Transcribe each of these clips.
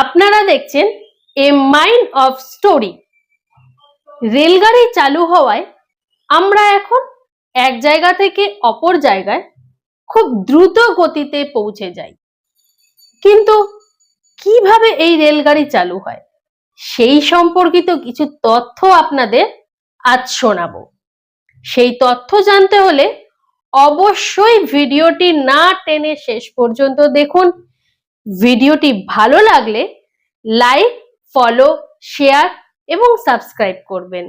আপনারা দেখছেন a mind of story রেলগাড়ি চালু হওয়ায় আমরা এখন এক জায়গা থেকে অপর জায়গায় খুব দ্রুত গতিতে পৌঁছে যাই। কিন্তু কীভাবে এই রেলগাড়ি চালু হয়, সেই সম্পর্কিত কিছু তথ্য আপনাদের আজ শোনাবো। সেই তথ্য জানতে হলে অবশ্যই ভিডিওটি না টেনে শেষ পর্যন্ত দেখুন। ভিডিওটি ভালো লাগলে লাইক, ফলো, শেয়ার এবং সাবস্ক্রাইব করবেন।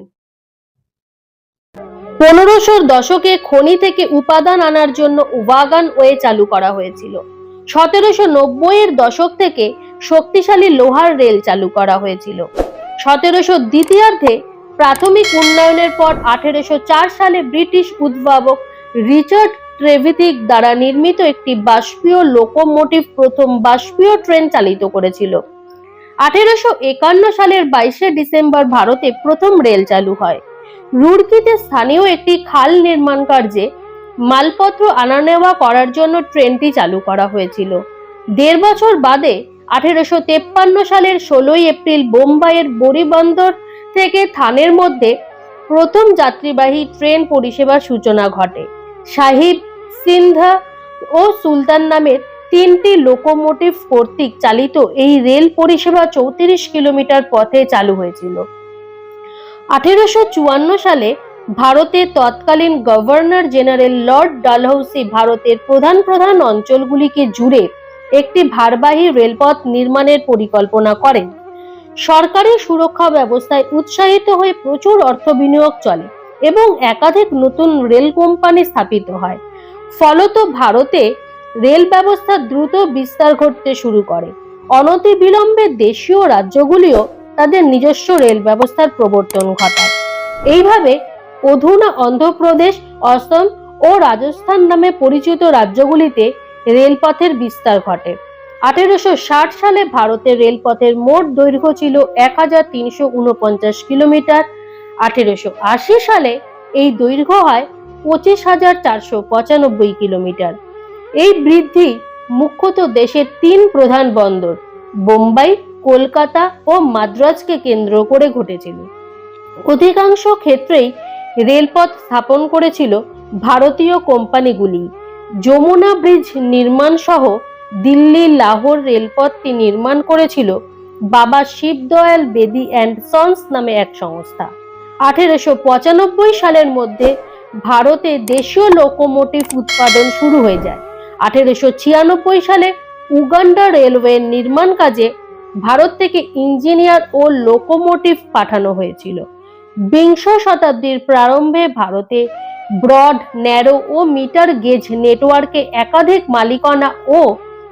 পনেরোশোর দশকে খনি থেকে উপাদান আনার জন্য ওয়াগান ওয়ে চালু করা হয়েছিল। সতেরোশো নব্বইয়ের দশক থেকে শক্তিশালী লোহার রেল চালু করা হয়েছিল। সতেরোশো দ্বিতীয়ার্ধে প্রাথমিক উন্নয়নের পর আঠেরোশো চার সালে ব্রিটিশ উদ্ভাবক রিচার্ড ট্রেভিথিক দ্বারা নির্মিত একটি বাষ্পীয় লোকোমোটিভ প্রথম বাষ্পীয় ট্রেন চালিত করেছিল। আঠেরোশো একান্ন সালের বাইশে ডিসেম্বর ভারতে প্রথম রেল চালু হয়। রুড়কিতে স্থানীয় একটি খাল নির্মাণ কার্যে মালপত্র আনা নেওয়া করার জন্য ট্রেনটি চালু করা হয়েছিল। দেড় বছর বাদে আঠেরোশো তেপ্পান্ন সালের ষোলোই এপ্রিল বোম্বাইয়ের বরিবন্দর থেকে থানের মধ্যে প্রথম যাত্রীবাহী ট্রেন পরিষেবার সূচনা ঘটে। সাহিব সিন্ধা ও সুলতান নামের তিনটি লোকোমোটিভ কর্তৃক চালিত এই রেল পরিষেবা চৌত্রিশ কিলোমিটার পথে চালু হয়েছিল। আঠেরোশো চুয়ান্ন সালে ভারতের তৎকালীন গভর্নর জেনারেল লর্ড ডালহৌসি ভারতের প্রধান প্রধান অঞ্চলগুলিকে জুড়ে একটি ভারবাহী রেলপথ নির্মাণের পরিকল্পনা করেন। সরকারি সুরক্ষা ব্যবস্থায় উৎসাহিত হয়ে প্রচুর অর্থ বিনিয়োগ চলে এবং একাধিক নতুন রেল কোম্পানি স্থাপিত হয়। ফলত ভারতে রেল ব্যবস্থা দ্রুত বিস্তার ঘটতে শুরু করে। অনতিবিলম্বে দেশীয় রাজ্যগুলিও তাদের নিজস্ব রেল ব্যবস্থার প্রবর্তন ঘটায়। এইভাবে অধুনা অন্ধ্রপ্রদেশ, অসম ও রাজস্থান নামে পরিচিত রাজ্যগুলিতে রেলপথের বিস্তার ঘটে। আঠেরোশো ষাট সালে ভারতের রেলপথের মোট দৈর্ঘ্য ছিল এক হাজার তিনশো উনপঞ্চাশ কিলোমিটার। আঠেরোশো আশি সালে এই দৈর্ঘ্য হয় পঁচিশ হাজার চারশো পঁচানব্বই কিলোমিটার। এই বৃদ্ধি মুখ্যত দেশের তিন প্রধান বন্দর, বোম্বাই, কলকাতা ও মাদ্রাজকে কেন্দ্র করে ঘটেছিল। অধিকাংশ ক্ষেত্রেই রেলপথ স্থাপন করেছিল ভারতীয় কোম্পানিগুলি। যমুনা ব্রিজ নির্মাণ সহ দিল্লি লাহোর রেলপথটি নির্মাণ করেছিল বাবা শিবদয়াল বেদি অ্যান্ড সন্স নামে এক সংস্থা। আঠেরোশো পঁচানব্বই সালের মধ্যে ভারতে দেশীয় লোকোমোটিভ উৎপাদন শুরু হয়ে যায়। আঠেরোশো ছিয়ানব্বই সালে উগান্ডা রেলওয়ে নির্মাণ কাজে ভারত থেকে ইঞ্জিনিয়ার ও লোকোমোটিভ পাঠানো হয়েছিল। বিংশ শতাব্দীর প্রারম্ভে ভারতে ব্রড ন্যারো ও মিটার গেজ নেটওয়ার্কে একাধিক মালিকানা ও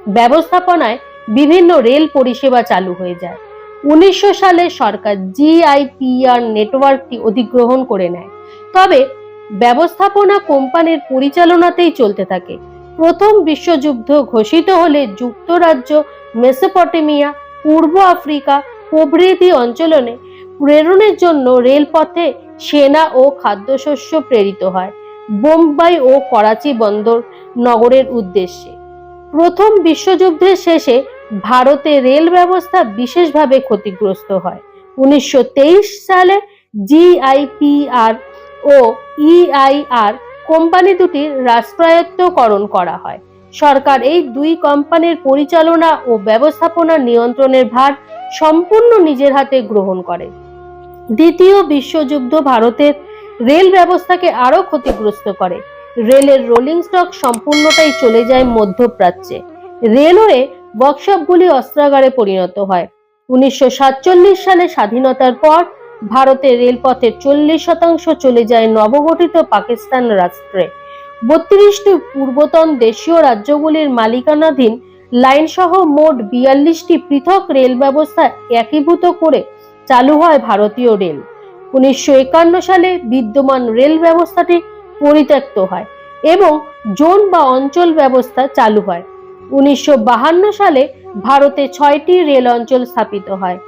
ব্যবস্থাপনায় বিভিন্ন রেল পরিষেবা চালু হয়ে যায়। উনিশশো সালে সরকার জিআইপিআর নেটওয়ার্কটি অধিগ্রহণ করে নেয়। তবে ব্যবস্থাপনা কোম্পানির পরিচালনাতেই চলতে থাকে। প্রথম বিশ্বযুদ্ধ ঘোষিত হলে যুক্তরাজ্য, মেসোপটেমিয়া, পূর্ব আফ্রিকা, প্রভৃতি অঞ্চলে প্রেরণের জন্য রেলপথে সেনা ও খাদ্যশস্য প্রেরিত হয়। বোম্বাই ও করাচি বন্দর নগরের উদ্দেশ্যে। প্রথম বিশ্বযুদ্ধের শেষে ভারতে রেল ব্যবস্থা বিশেষভাবে ক্ষতিগ্রস্ত হয়। উনিশশো তেইশ সালে জিআইপিআর ও ইআইআর কোম্পানি দুটির রাষ্ট্রায়ত্তকরণ করা হয়। সরকার এই দুই কোম্পানির পরিচালনা ও ব্যবস্থাপনা নিয়ন্ত্রণের ভার সম্পূর্ণ নিজের হাতে গ্রহণ করে। দ্বিতীয় বিশ্বযুদ্ধ ভারতের রেল ব্যবস্থাকে আরও ক্ষতিগ্রস্ত করে। রেলের রোলিং স্টক সম্পূর্ণটাই চলে যায় মধ্যপ্রাচ্যে। রেলওয়ে ওয়ার্কশপগুলি অস্ত্রাগারে পরিণত হয়। উনিশশো সাতচল্লিশ সালে স্বাধীনতার পর ভারতের রেলপথের চল্লিশ শতাংশ চলে যায় নবগঠিত পাকিস্তান রাষ্ট্রে। বত্রিশটি পূর্বতন দেশীয় রাজ্যগুলির মালিকানাধীন লাইন সহ মোট বিয়াল্লিশটি পৃথক রেল ব্যবস্থা একীভূত করে চালু হয় ভারতীয় রেল। উনিশশো একান্ন সালে বিদ্যমান রেল ব্যবস্থাটি পরিত্যক্ত হয় এবং জোন বা অঞ্চল ব্যবস্থা চালু হয়। উনিশশো সালে ভারতে ছয়টি রেল অঞ্চল স্থাপিত হয়।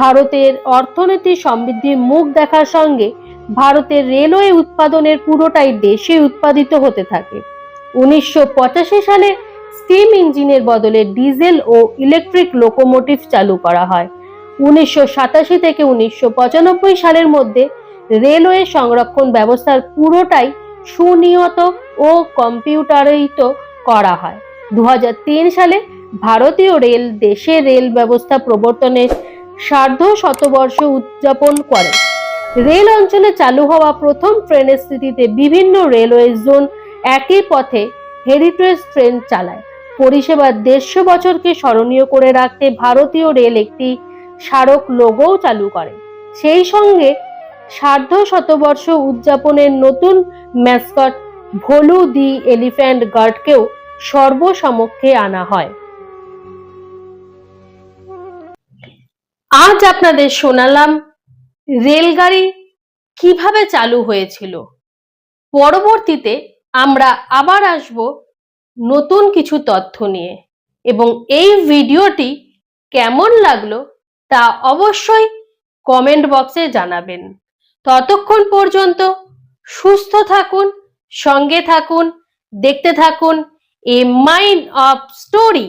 ভারতের অর্থনীতি সমৃদ্ধির মুখ দেখার সঙ্গে ভারতের রেলওয়ে উৎপাদনের পুরোটাই দেশে উৎপাদিত হতে থাকে। উনিশশো পঁচাশি সালে স্টিম ইঞ্জিনের বদলে ডিজেল ও ইলেকট্রিক লোকোমোটিভ চালু করা হয়। উনিশশো সাতাশি থেকে উনিশশো পঁচানব্বই সালের মধ্যে রেলওয়ে সংরক্ষণ ব্যবস্থার পুরোটাই সুনিয়ত ও কম্পিউটারিত করা হয়। দু হাজার তিন সালে ভারতীয় রেল দেশে রেল ব্যবস্থা প্রবর্তনের সার্ধ শতবর্ষ উদযাপন করে। রেল অঞ্চলে চালু হওয়া প্রথম ট্রেনের স্থিতিতে বিভিন্ন রেলওয়ে জোন একই পথে হেরিটেজ ট্রেন চালায়। পরিষেবার দেড়শো বছরকে স্মরণীয় করে রাখতে ভারতীয় রেল একটি স্মারক লোগোও চালু করে। সেই সঙ্গে সার্ধ শতবর্ষ উদযাপনের নতুন ম্যাসকট ভোলু দি এলিফ্যান্ট গার্ডকেও সর্বসমক্ষে আনা হয়। আজ আপনাদের শোনালাম, রেলগাড়ি কীভাবে চালু হয়েছিল। পরবর্তীতে আমরা আবার আসব নতুন কিছু তথ্য নিয়ে। এবং এই ভিডিওটি কেমন লাগল তা অবশ্যই কমেন্ট বক্সে জানাবেন। ততক্ষণ পর্যন্ত সুস্থ থাকুন, সঙ্গে থাকুন, দেখতে থাকুন, এ মাইন্ড অফ স্টোরি।